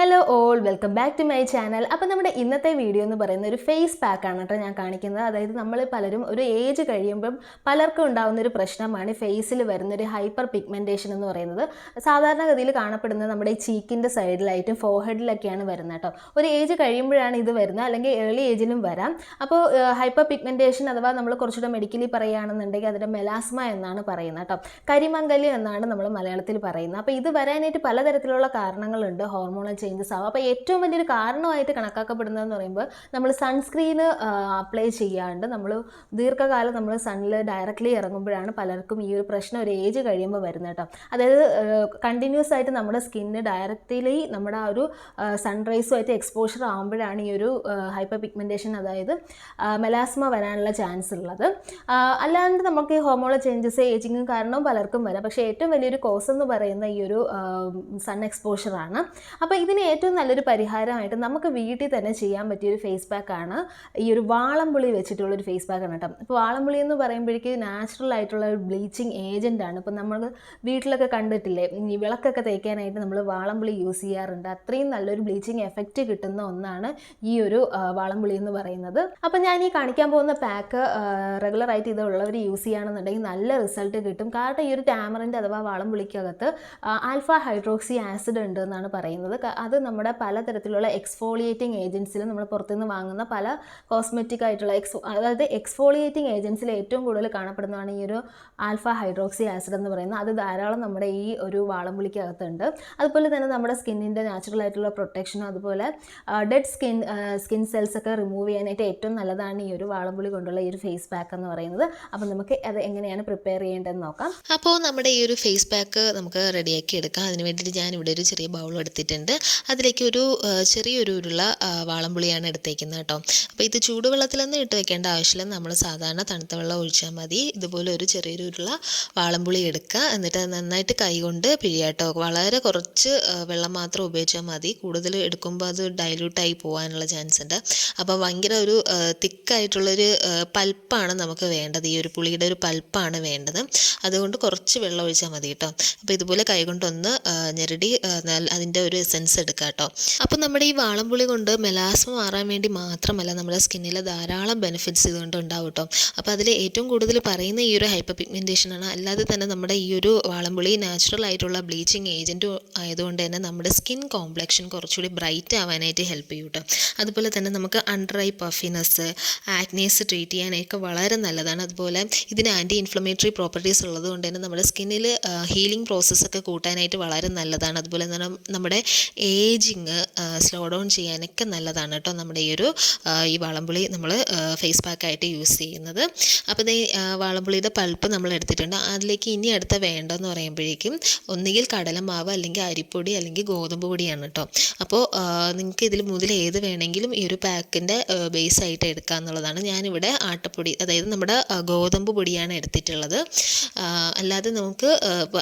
Hello all welcome back to my channel അപ്പോൾ നമ്മുടെ ഇന്നത്തെ വീഡിയോ എന്ന് പറയുന്ന ഒരു ഫേസ് പാക്കാണ് കേട്ടോ ഞാൻ കാണിക്കുന്നത്. അതായത് നമ്മൾ പലരും ഒരു ഏജ് കഴിയുമ്പം പലർക്കും ഉണ്ടാകുന്ന ഒരു പ്രശ്നമാണ് ഫേസിൽ വരുന്ന ഒരു ഹൈപ്പർ പിഗ്മെന്റേഷൻ എന്ന് പറയുന്നത്. സാധാരണഗതിയിൽ കാണപ്പെടുന്നത് നമ്മുടെ ചീക്കിന്റെ സൈഡിലായിട്ടും ഫോർഹെഡിലൊക്കെയാണ് വരുന്നത് കേട്ടോ ഒരു ഏജ് കഴിയുമ്പോഴാണ് ഇത് വരുന്നത് അല്ലെങ്കിൽ ഏർലി ഏജിലും വരാം. അപ്പോൾ ഹൈപ്പർ പിഗ്മെന്റേഷൻ അഥവാ നമ്മൾ കുറച്ചുകൂടെ മെഡിക്കലി പറയുകയാണെന്നുണ്ടെങ്കിൽ അതിന്റെ മെലാസ്മ എന്നാണ് പറയുന്നത് കേട്ടോ കരിമംഗല്യം എന്നാണ് നമ്മൾ മലയാളത്തിൽ പറയുന്നത്. അപ്പോൾ ഇത് വരാനായിട്ട് പലതരത്തിലുള്ള കാരണങ്ങളുണ്ട്. ഹോർമോണൽ ചേഞ്ചസ് ആവും അപ്പോൾ ഏറ്റവും വലിയൊരു കാരണമായിട്ട് കണക്കാക്കപ്പെടുന്നതെന്ന് പറയുമ്പോൾ നമ്മൾ സൺസ്ക്രീന് അപ്ലൈ ചെയ്യാണ്ട് നമ്മൾ ദീർഘകാലം നമ്മൾ സണ്ണിൽ ഡയറക്റ്റ്ലി ഇറങ്ങുമ്പോഴാണ് പലർക്കും ഈ ഒരു പ്രശ്നം ഒരു ഏജ് കഴിയുമ്പോൾ വരുന്നത് കേട്ടോ. അതായത് കണ്ടിന്യൂസ് ആയിട്ട് നമ്മുടെ സ്കിന്ന് ഡയറക്റ്റ്ലി നമ്മുടെ ആ ഒരു സൺറൈസുമായിട്ട് എക്സ്പോഷർ ആകുമ്പോഴാണ് ഈ ഒരു ഹൈപ്പർ പിഗ്മെന്റേഷൻ അതായത് മെലാസ്മ വരാനുള്ള ചാൻസ് ഉള്ളത്. അല്ലാണ്ട് നമുക്ക് ഈ ഹോമോള ചേഞ്ചസ് ഏജിങ്ങും കാരണം പലർക്കും വരാം. പക്ഷേ ഏറ്റവും വലിയൊരു കോസ് എന്ന് പറയുന്ന ഈ ഒരു സൺ എക്സ്പോഷറാണ് അപ്പോൾ ഇതിന് ഏറ്റവും നല്ലൊരു പരിഹാരമായിട്ട് നമുക്ക് വീട്ടിൽ തന്നെ ചെയ്യാൻ പറ്റിയ ഒരു ഫേസ് പാക്കാണ് ഈ ഒരു വാളംപുളി വെച്ചിട്ടുള്ള ഒരു ഫേസ് ആണ് കേട്ടോ. ഇപ്പോൾ വാളംപുളി എന്ന് പറയുമ്പോഴേക്കും നാച്ചുറൽ ആയിട്ടുള്ള ഒരു ബ്ലീച്ചിങ് ഏജന്റ് ആണ്. ഇപ്പോൾ നമ്മൾ വീട്ടിലൊക്കെ കണ്ടിട്ടില്ലേ ഈ വിളക്കൊക്കെ തേക്കാനായിട്ട് നമ്മൾ വാളംപുളി യൂസ് ചെയ്യാറുണ്ട്. അത്രയും നല്ലൊരു ബ്ലീച്ചിങ് എഫക്റ്റ് കിട്ടുന്ന ഒന്നാണ് ഈ ഒരു വാളംപുളി എന്ന് പറയുന്നത്. അപ്പോൾ ഞാൻ ഈ കാണിക്കാൻ പോകുന്ന പാക്ക് റെഗുലറായിട്ട് ഇതുള്ളവർ യൂസ് ചെയ്യുകയാണെന്നുണ്ടെങ്കിൽ നല്ല റിസൾട്ട് കിട്ടും. കാരണം ഈ ഒരു ടാമറിന്റെ അഥവാ വാളംപുളിക്കകത്ത് ആൽഫ ഹൈഡ്രോക്സി ആസിഡ് ഉണ്ട് എന്നാണ് പറയുന്നത്. അത് നമ്മുടെ പലതരത്തിലുള്ള എക്സ്ഫോളിയേറ്റിംഗ് ഏജൻസിൽ നമ്മൾ പുറത്തുനിന്ന് വാങ്ങുന്ന പല കോസ്മെറ്റിക് ആയിട്ടുള്ള എക്സ് അതായത് എക്സ്ഫോളിയേറ്റിംഗ് ഏജൻസിൽ ഏറ്റവും കൂടുതൽ കാണപ്പെടുന്നതാണ് ഈ ഒരു ആൽഫ ഹൈഡ്രോക്സി ആസിഡ് എന്ന് പറയുന്നത്. അത് ധാരാളം നമ്മുടെ ഈ ഒരു വാളംപുളിക്കകത്തുണ്ട്. അതുപോലെ തന്നെ നമ്മുടെ സ്കിന്നിന്റെ നാച്ചുറൽ ആയിട്ടുള്ള പ്രൊട്ടക്ഷനും അതുപോലെ ഡെഡ് സ്കിൻ സ്കിൻ സെൽസ് ഒക്കെ റിമൂവ് ചെയ്യാനായിട്ട് ഏറ്റവും നല്ലതാണ് ഈ ഒരു വാളംപുളി കൊണ്ടുള്ള ഈ ഒരു ഫേസ് പാക്ക് എന്ന് പറയുന്നത്. അപ്പോൾ നമുക്ക് അത് എങ്ങനെയാണ് പ്രിപ്പയർ ചെയ്യേണ്ടതെന്ന് നോക്കാം. അപ്പോൾ നമ്മുടെ ഈ ഒരു ഫേസ് പാക്ക് നമുക്ക് റെഡിയാക്കി എടുക്കാം. അതിന് വേണ്ടിയിട്ട് ഞാൻ ഇവിടെ ഒരു ചെറിയ ബൗൾ എടുത്തിട്ടുണ്ട്. അതിലേക്ക് ഒരു ചെറിയൊരു ഉരുള വാളംപുളിയാണ് എടുത്തേക്കുന്നത് കേട്ടോ. അപ്പോൾ ഇത് ചൂടുവെള്ളത്തിലൊന്നും ഇട്ട് വെക്കേണ്ട ആവശ്യമില്ല. നമ്മൾ സാധാരണ തണുത്ത വെള്ളം ഒഴിച്ചാൽ മതി. ഇതുപോലെ ഒരു ചെറിയൊരു ഉരുള വാളംപുളി എടുക്കുക. എന്നിട്ട് നന്നായിട്ട് കൈകൊണ്ട് പിഴിയാട്ടോ വളരെ കുറച്ച് വെള്ളം മാത്രം ഉപയോഗിച്ചാൽ മതി. കൂടുതൽ എടുക്കുമ്പോൾ അത് ഡൈല്യൂട്ടായി പോകാനുള്ള ചാൻസ് ഉണ്ട്. അപ്പോൾ ഭയങ്കര ഒരു തിക്കായിട്ടുള്ളൊരു പൽപ്പാണ് നമുക്ക് വേണ്ടത്. ഈ ഒരു പുളിയുടെ ഒരു പൽപ്പാണ് വേണ്ടത്. അതുകൊണ്ട് കുറച്ച് വെള്ളം ഒഴിച്ചാൽ മതി കേട്ടോ. അപ്പോൾ ഇതുപോലെ കൈകൊണ്ടൊന്ന് ഞെരടി അതിന്റെ ഒരു എസെൻസ് എടുക്കുക കേട്ടോ. അപ്പോൾ നമ്മുടെ ഈ വാളംപുളി കൊണ്ട് മെലാസ്മ മാറാൻ വേണ്ടി മാത്രമല്ല നമ്മുടെ സ്കിന്നിൽ ധാരാളം ബെനിഫിറ്റ്സ് ഇതുകൊണ്ട് ഉണ്ടാവും കേട്ടോ. അപ്പോൾ അതിൽ ഏറ്റവും കൂടുതൽ പറയുന്ന ഈ ഒരു ഹൈപ്പർ പിഗ്മെന്റേഷൻ ആണ്. അല്ലാതെ തന്നെ നമ്മുടെ ഈ ഒരു വാളംപുളി നാച്ചുറൽ ആയിട്ടുള്ള ബ്ലീച്ചിങ് ഏജന്റ് ആയതുകൊണ്ട് തന്നെ നമ്മുടെ സ്കിൻ കോംപ്ലക്ഷൻ കുറച്ചുകൂടി ബ്രൈറ്റ് ആവാനായിട്ട് ഹെൽപ്പ് ചെയ്യും കേട്ടോ. അതുപോലെ തന്നെ നമുക്ക് under eye puffiness acnes treat ചെയ്യാനൊക്കെ വളരെ നല്ലതാണ്. അതുപോലെ ഇതിന് ആന്റി ഇൻഫ്ലമേറ്ററി പ്രോപ്പർട്ടീസ് ഉള്ളത് കൊണ്ട് തന്നെ നമ്മുടെ സ്കിന്നിൽ ഹീലിംഗ് പ്രോസസ്സൊക്കെ കൂട്ടാനായിട്ട് വളരെ നല്ലതാണ്. അതുപോലെ തന്നെ നമ്മുടെ ഏജിങ് സ്ലോ ഡൗൺ ചെയ്യാനൊക്കെ നല്ലതാണ് കേട്ടോ നമ്മുടെ ഈ ഒരു ഈ വാളംപുളി നമ്മൾ ഫേസ് പാക്കായിട്ട് യൂസ് ചെയ്യുന്നത്. അപ്പോൾ ഇത് വാളംപുളിയുടെ പൾപ്പ് നമ്മൾ എടുത്തിട്ടുണ്ട്. അതിലേക്ക് ഇനി അടുത്ത വേണ്ടതെന്ന് പറയുമ്പോഴേക്കും ഒന്നുകിൽ കടലമാവ് അല്ലെങ്കിൽ അരിപ്പൊടി അല്ലെങ്കിൽ ഗോതമ്പ് പൊടിയാണ് കേട്ടോ. അപ്പോൾ നിങ്ങൾക്ക് ഇതിൽ മുതൽ ഏത് വേണമെങ്കിലും ഈ ഒരു പാക്കിന്റെ ബേസ് ആയിട്ട് എടുക്കുക എന്നുള്ളതാണ് ഞാനിവിടെ ആട്ടപ്പൊടി അതായത് നമ്മുടെ ഗോതമ്പ് പൊടിയാണ് എടുത്തിട്ടുള്ളത്. അല്ലാതെ നമുക്ക്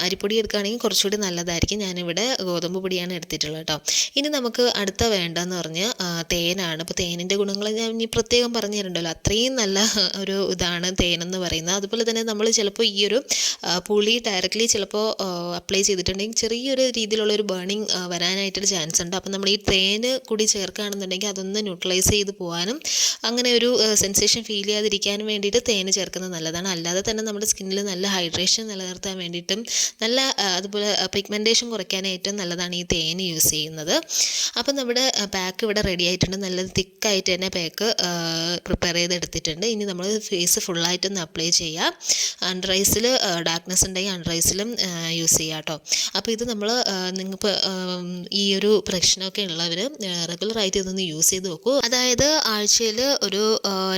അരിപ്പൊടി എടുക്കുകയാണെങ്കിൽ കുറച്ചുകൂടി നല്ലതായിരിക്കും. ഞാനിവിടെ ഗോതമ്പ് പൊടിയാണ് എടുത്തിട്ടുള്ളത് കേട്ടോ. ഇനി നമുക്ക് അടുത്ത വേണ്ടതെന്ന് പറഞ്ഞ് തേനാണ്. അപ്പോൾ തേനിന്റെ ഗുണങ്ങൾ ഞാൻ ഇനി പ്രത്യേകം പറഞ്ഞു തരണ്ടല്ലോ അത്രയും നല്ല ഒരു ഇതാണ് തേനെന്ന് പറയുന്നത്. അതുപോലെ തന്നെ നമ്മൾ ചിലപ്പോൾ ഈ ഒരു പുളി ഡയറക്റ്റ്ലി ചിലപ്പോൾ അപ്ലൈ ചെയ്തിട്ടുണ്ടെങ്കിൽ ചെറിയൊരു രീതിയിലുള്ള ഒരു ബേണിങ് വരാനായിട്ടൊരു ചാൻസ് ഉണ്ട്. അപ്പോൾ നമ്മൾ ഈ തേന് കൂടി ചേർക്കുകയാണെന്നുണ്ടെങ്കിൽ അതൊന്ന് ന്യൂട്രലൈസ് ചെയ്ത് പോകാനും അങ്ങനെ ഒരു സെൻസേഷൻ ഫീൽ ചെയ്യാതിരിക്കാനും വേണ്ടിയിട്ട് തേന് ചേർക്കുന്നത് നല്ലതാണ്. അല്ലാതെ തന്നെ നമ്മുടെ സ്കിന്നിൽ നല്ല ഹൈഡ്രേഷൻ നിലനിർത്താൻ വേണ്ടിയിട്ടും നല്ല അതുപോലെ പിഗ്മെന്റേഷൻ കുറയ്ക്കാൻ ഏറ്റവും നല്ലതാണ് ഈ തേന് യൂസ് ചെയ്യുന്നത്. അപ്പോൾ നമ്മുടെ പാക്ക് ഇവിടെ റെഡി ആയിട്ടുണ്ട്. നല്ല തിക്കായിട്ട് തന്നെ പാക്ക് പ്രിപ്പയർ ചെയ്തെടുത്തിട്ടുണ്ട്. ഇനി നമ്മൾ ഫേസ് ഫുള്ളായിട്ടൊന്ന് അപ്ലൈ ചെയ്യാം. അണ്ടർ ഐസിൽ ഡാർക്ക്നെസ് ഉണ്ടെങ്കിൽ അണ്ടർ ഐസിലും യൂസ് ചെയ്യുക കേട്ടോ. അപ്പോൾ ഇത് നമ്മൾ നിങ്ങൾക്ക് ഈ ഒരു പ്രശ്നമൊക്കെ ഉള്ളവർ റെഗുലറായിട്ട് ഇതൊന്ന് യൂസ് ചെയ്ത് നോക്കൂ. അതായത് ആഴ്ചയിൽ ഒരു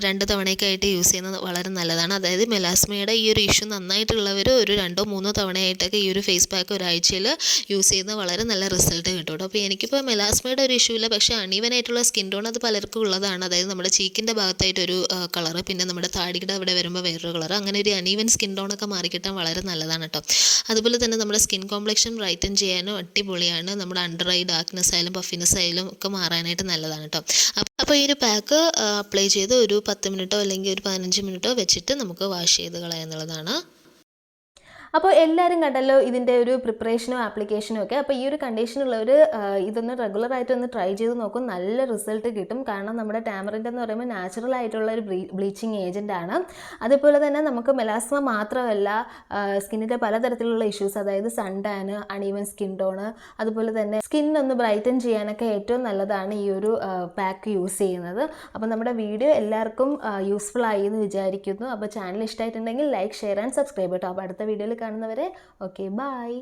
രണ്ട് തവണയൊക്കെ ആയിട്ട് യൂസ് ചെയ്യുന്നത് വളരെ നല്ലതാണ്. അതായത് മെലാസ്മയുടെ ഈ ഒരു ഇഷ്യൂ നന്നായിട്ടുള്ളവർ ഒരു രണ്ടോ മൂന്നോ തവണയായിട്ടൊക്കെ ഈ ഒരു ഫേസ് പാക്ക് ഒരാഴ്ചയിൽ യൂസ് ചെയ്യുന്നത് വളരെ നല്ല റിസൾട്ട് കിട്ടും കേട്ടോ. അപ്പോൾ എനിക്കിപ്പോൾ മെലാസ്മയുടെ ഒരു ഇഷ്യൂ ഇല്ല. പക്ഷേ അണീവനായിട്ടുള്ള സ്കിൻ ടോൺ അത് പലർക്കും ഉള്ളതാണ്. അതായത് നമ്മുടെ ചീക്കിന്റെ ഭാഗത്തായിട്ടൊരു കളർ പിന്നെ നമ്മുടെ താടിയുടെ അവിടെ വരുമ്പോൾ വേറൊരു കളർ അങ്ങനെ ഒരു അണീവൻ സ്കിൻ ടോൺ ഒക്കെ മാറിക്കിട്ടാൻ വളരെ നല്ലതാണ് കേട്ടോ അതുപോലെ തന്നെ നമ്മുടെ സ്കിൻ കോംപ്ലക്ഷൻ ബ്രൈറ്റൻ ചെയ്യാനും അടിപൊളിയാണ്. നമ്മുടെ അണ്ടർ ഐ ഡാർക്ക്നെസ് ആയാലും പഫിനെസ് ആയാലും ഒക്കെ മാറാനായിട്ട് നല്ലതാണ് കേട്ടോ അപ്പോൾ ഈ ഒരു പാക്ക് അപ്ലൈ ചെയ്ത് ഒരു പത്ത് മിനിറ്റോ അല്ലെങ്കിൽ ഒരു പതിനഞ്ച് മിനിറ്റോ വെച്ചിട്ട് നമുക്ക് വാഷ് ചെയ്ത് കളയാന്നുള്ളതാണ് അപ്പോൾ എല്ലാവരും കണ്ടല്ലോ ഇതിന്റെ ഒരു പ്രിപ്പറേഷനും ആപ്ലിക്കേഷനും ഒക്കെ. അപ്പോൾ ഈ ഒരു കണ്ടീഷനുള്ളവർ ഇതൊന്ന് റെഗുലർ ആയിട്ട് ഒന്ന് ട്രൈ ചെയ്ത് നോക്കും. നല്ല റിസൾട്ട് കിട്ടും. കാരണം നമ്മുടെ ടാമറിന്റെ എന്ന് പറയുമ്പോൾ നാച്ചുറൽ ആയിട്ടുള്ള ഒരു ബ്ലീച്ചിങ് ഏജന്റ് ആണ്. അതുപോലെ തന്നെ നമുക്ക് മെലാസ്മ മാത്രമല്ല സ്കിന്നിന്റെ പലതരത്തിലുള്ള ഇഷ്യൂസ് അതായത് sun tan uneven skin tone അതുപോലെ തന്നെ സ്കിൻ ഒന്ന് ബ്രൈറ്റൻ ചെയ്യാനൊക്കെ ഏറ്റവും നല്ലതാണ് ഈ ഒരു പാക്ക് യൂസ് ചെയ്യുന്നത്. അപ്പോൾ നമ്മുടെ വീഡിയോ എല്ലാവർക്കും യൂസ്ഫുൾ ആയി എന്ന് വിചാരിക്കുന്നു. അപ്പോൾ ചാനൽ ഇഷ്ടമായിട്ടുണ്ടെങ്കിൽ ലൈക്ക് ഷെയർ ആൻഡ് സബ്സ്ക്രൈബ് കേട്ടോ. അപ്പോൾ അടുത്ത വീഡിയോയിൽ കാണുന്നവരെ. Okay bye